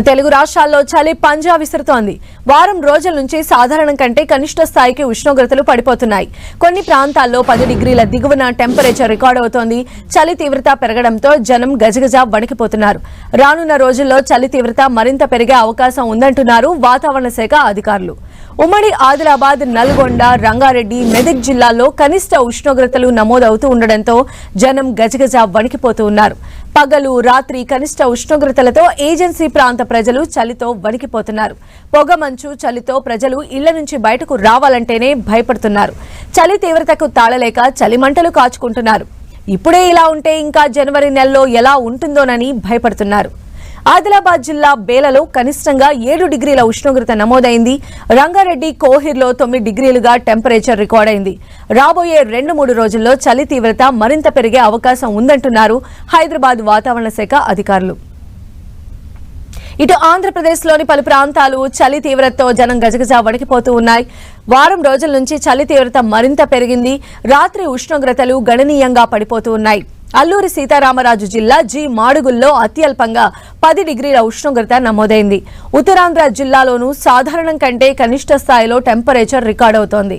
తెలుగు రాష్ట్రాల్లో చలి పంజా విసురుతోంది. వారం రోజుల నుంచి సాధారణం కంటే కనిష్ట స్థాయికి ఉష్ణోగ్రతలు పడిపోతున్నాయి. కొన్ని ప్రాంతాల్లో పది డిగ్రీల దిగువన టెంపరేచర్ రికార్డ్ అవుతోంది. చలి తీవ్రత పెరగడంతో జనం గజగజ వణికిపోతున్నారు. రానున్న రోజుల్లో చలి తీవ్రత మరింత పెరిగే అవకాశం ఉందంటున్నారు వాతావరణ శాఖ అధికారులు. ఉమ్మడి ఆదిలాబాద్ నల్గొండ రంగారెడ్డి మెదక్ జిల్లాల్లో కనిష్ట ఉష్ణోగ్రతలు నమోదవుతూ ఉండడంతో జనం గజగజ వణికిపోతూ ఉన్నారు. పగలు రాత్రి కనిష్ట ఉష్ణోగ్రతలతో ఏజెన్సీ ప్రాంత ప్రజలు చలితో వణికిపోతున్నారు. పొగమంచు చలితో ప్రజలు ఇళ్ళ నుంచి బయటకు రావాలంటేనే భయపడుతున్నారు. చలి తీవ్రతకు తాళలేక చలిమంటలు కాచుకుంటున్నారు. ఇప్పుడే ఇలా ఉంటే ఇంకా జనవరి నెలలో ఎలా ఉంటుందోనని భయపడుతున్నారు. ఆదిలాబాద్ జిల్లా బేలలో కనిష్టంగా ఏడు డిగ్రీల ఉష్ణోగ్రత నమోదైంది. రంగారెడ్డి కోహిర్లో తొమ్మిది డిగ్రీలుగా టెంపరేచర్ రికార్డైంది. రాబోయే రెండు మూడు రోజుల్లో చలి తీవ్రత మరింత పెరిగే అవకాశం ఉందంటున్నారు హైదరాబాద్ వాతావరణ శాఖ అధికారులు. ఇటు ఆంధ్రప్రదేశ్లోని పలు ప్రాంతాలు చలి తీవ్రతతో జనం గజగజ వణికిపోతూ ఉన్నాయి. వారం రోజుల నుంచి చలి తీవ్రత మరింత పెరిగింది. రాత్రి ఉష్ణోగ్రతలు గణనీయంగా పడిపోతూ ఉన్నాయి. అల్లూరి సీతారామరాజు జిల్లా జి మాడుగుల్లో అత్యల్పంగా పది డిగ్రీల ఉష్ణోగ్రత నమోదైంది. ఉత్తరాంధ్ర జిల్లాలోనూ సాధారణం కంటే కనిష్ట స్థాయిలో టెంపరేచర్ రికార్డవుతోంది.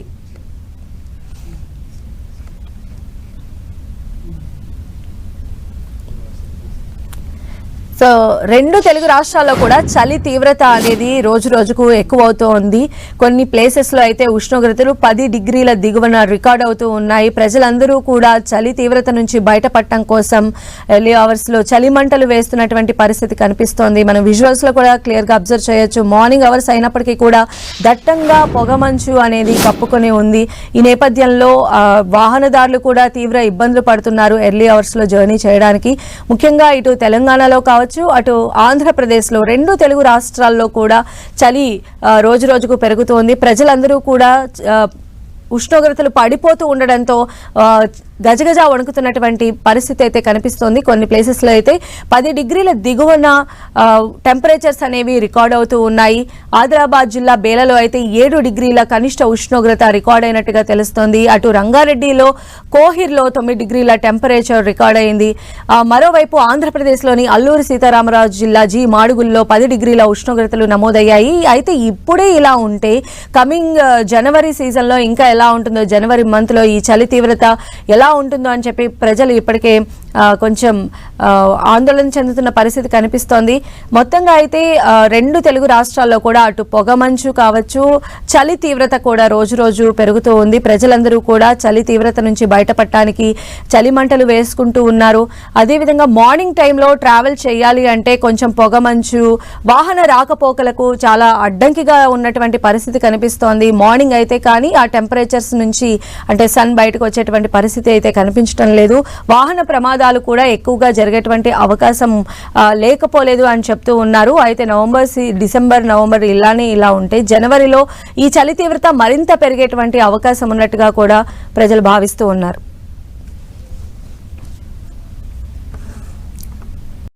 సో రెండు తెలుగు రాష్ట్రాల్లో కూడా చలి తీవ్రత అనేది రోజు రోజుకు ఎక్కువ అవుతూ ఉంది. కొన్ని ప్లేసెస్లో అయితే ఉష్ణోగ్రతలు పది డిగ్రీల దిగువన రికార్డ్ అవుతూ ఉన్నాయి. ప్రజలందరూ కూడా చలి తీవ్రత నుంచి బయటపడటం కోసం ఎర్లీ అవర్స్లో చలి మంటలు వేస్తున్నటువంటి పరిస్థితి కనిపిస్తోంది. మనం విజువల్స్లో కూడా క్లియర్గా అబ్జర్వ్ చేయొచ్చు. మార్నింగ్ అవర్స్ అయినప్పటికీ కూడా దట్టంగా పొగమంచు అనేది కప్పుకొని ఉంది. ఈ నేపథ్యంలో వాహనదారులు కూడా తీవ్ర ఇబ్బందులు పడుతున్నారు ఎర్లీ అవర్స్లో జర్నీ చేయడానికి. ముఖ్యంగా ఇటు తెలంగాణలో కావచ్చు అటు ఆంధ్రప్రదేశ్లో రెండు తెలుగు రాష్ట్రాల్లో కూడా చలి రోజు రోజుకు పెరుగుతోంది. ప్రజలందరూ కూడా ఉష్ణోగ్రతలు పడిపోతూ ఉండడంతో ఆ, గజగజ వణుకుతున్నటువంటి పరిస్థితి అయితే కనిపిస్తోంది. కొన్ని ప్లేసెస్లో అయితే పది డిగ్రీల దిగువన టెంపరేచర్స్ అనేవి రికార్డ్ అవుతూ ఉన్నాయి. ఆదిలాబాద్ జిల్లా బేలలో అయితే ఏడు డిగ్రీల కనిష్ట ఉష్ణోగ్రత రికార్డ్ అయినట్టుగా తెలుస్తోంది. అటు రంగారెడ్డిలో కోహిర్లో తొమ్మిది డిగ్రీల టెంపరేచర్ రికార్డ్ అయింది. మరోవైపు ఆంధ్రప్రదేశ్లోని అల్లూరి సీతారామరాజు జిల్లా జి మాడుగుల్లో పది డిగ్రీల ఉష్ణోగ్రతలు నమోదయ్యాయి. అయితే ఇప్పుడే ఇలా ఉంటే కమింగ్ జనవరి సీజన్లో ఇంకా ఎలా ఉంటుందో జనవరి మంత్లో ఈ చలి తీవ్రత ఎలా ఉంటుందో అని చెప్పి ప్రజలు ఇప్పటికే కొంచెం ఆందోళన చెందుతున్న పరిస్థితి కనిపిస్తోంది. మొత్తంగా అయితే రెండు తెలుగు రాష్ట్రాల్లో కూడా అటు పొగమంచు కావచ్చు చలి తీవ్రత కూడా రోజు రోజు పెరుగుతూ ఉంది. ప్రజలందరూ కూడా చలి తీవ్రత నుంచి బయటపడటానికి చలి మంటలు వేసుకుంటూ ఉన్నారు. అదేవిధంగా మార్నింగ్ టైంలో ట్రావెల్ చేయాలి అంటే కొంచెం పొగమంచు వాహన రాకపోకలకు చాలా అడ్డంకిగా ఉన్నటువంటి పరిస్థితి కనిపిస్తోంది. మార్నింగ్ అయితే కానీ ఆ టెంపరేచర్స్ నుంచి అంటే సన్ బయటకు వచ్చేటువంటి పరిస్థితి అయితే కనిపించడం లేదు. వాహన ప్రమాదం ప్రమాదాలు కూడా ఎక్కువగా జరిగేటువంటి అవకాశం లేకపోలేదు అని చెప్తూ ఉన్నారు. అయితే నవంబర్ సి- డిసెంబర్ నవంబర్ ఇలానే ఇలా ఉంటే జనవరిలో ఈ చలి తీవ్రత మరింత పెరిగేటువంటి అవకాశం ఉన్నట్టుగా కూడా ప్రజలు భావిస్తూ ఉన్నారు.